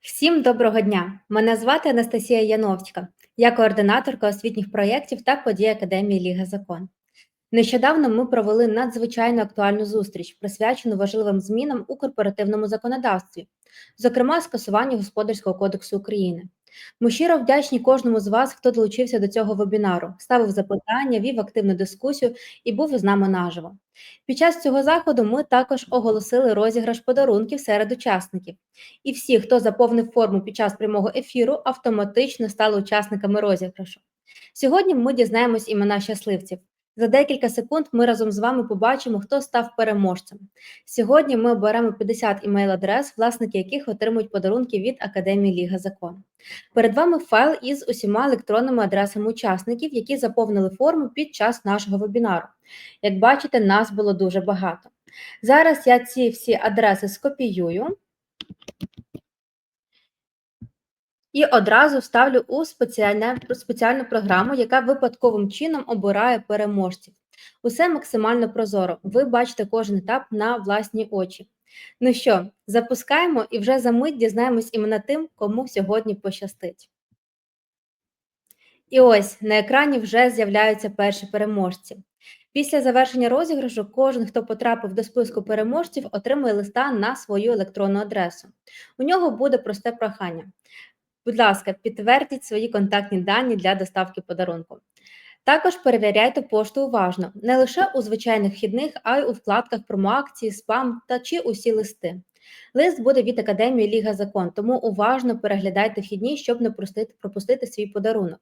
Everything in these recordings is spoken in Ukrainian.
Всім доброго дня! Мене звати Анастасія Яновська. Я координаторка освітніх проєктів та подій Академії Ліга Закон. Нещодавно ми провели надзвичайно актуальну зустріч, присвячену важливим змінам у корпоративному законодавстві, зокрема скасуванню Господарського кодексу України. Ми щиро вдячні кожному з вас, хто долучився до цього вебінару, ставив запитання, вів активну дискусію і був із нами наживо. Під час цього заходу ми також оголосили розіграш подарунків серед учасників. І всі, хто заповнив форму під час прямого ефіру, автоматично стали учасниками розіграшу. Сьогодні ми дізнаємось імена щасливців. За декілька секунд ми разом з вами побачимо, хто став переможцем. Сьогодні ми оберемо 50 імейл-адрес, власники яких отримують подарунки від Академії Ліга Закон. Перед вами файл із усіма електронними адресами учасників, які заповнили форму під час нашого вебінару. Як бачите, нас було дуже багато. Зараз я ці всі адреси скопіюю. І одразу вставлю у спеціальну програму, яка випадковим чином обирає переможців. Усе максимально прозоро. Ви бачите кожен етап на власні очі. Ну що, запускаємо і вже за мить дізнаємось іменно тим, кому сьогодні пощастить. І ось на екрані вже з'являються перші переможці. Після завершення розіграшу кожен, хто потрапив до списку переможців, отримує листа на свою електронну адресу. У нього буде просте прохання. Будь ласка, підтвердіть свої контактні дані для доставки подарунку. Також перевіряйте пошту уважно, не лише у звичайних вхідних, а й у вкладках промоакції, спам та чи усі листи. Лист буде від Академії Ліга Закон, тому уважно переглядайте вхідні, щоб не пропустити, свій подарунок.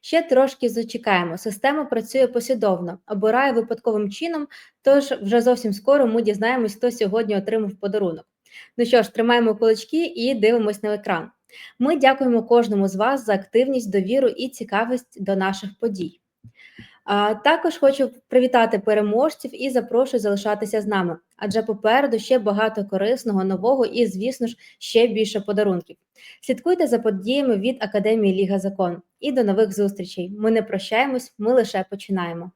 Ще трошки зачекаємо. Система працює послідовно, обирає випадковим чином, тож вже зовсім скоро ми дізнаємось, хто сьогодні отримав подарунок. Ну що ж, тримаємо кулачки і дивимось на екран. Ми дякуємо кожному з вас за активність, довіру і цікавість до наших подій. Також хочу привітати переможців і запрошую залишатися з нами, адже попереду ще багато корисного, нового і, звісно ж, ще більше подарунків. Слідкуйте за подіями від Академії Ліга Закон і до нових зустрічей. Ми не прощаємось, ми лише починаємо.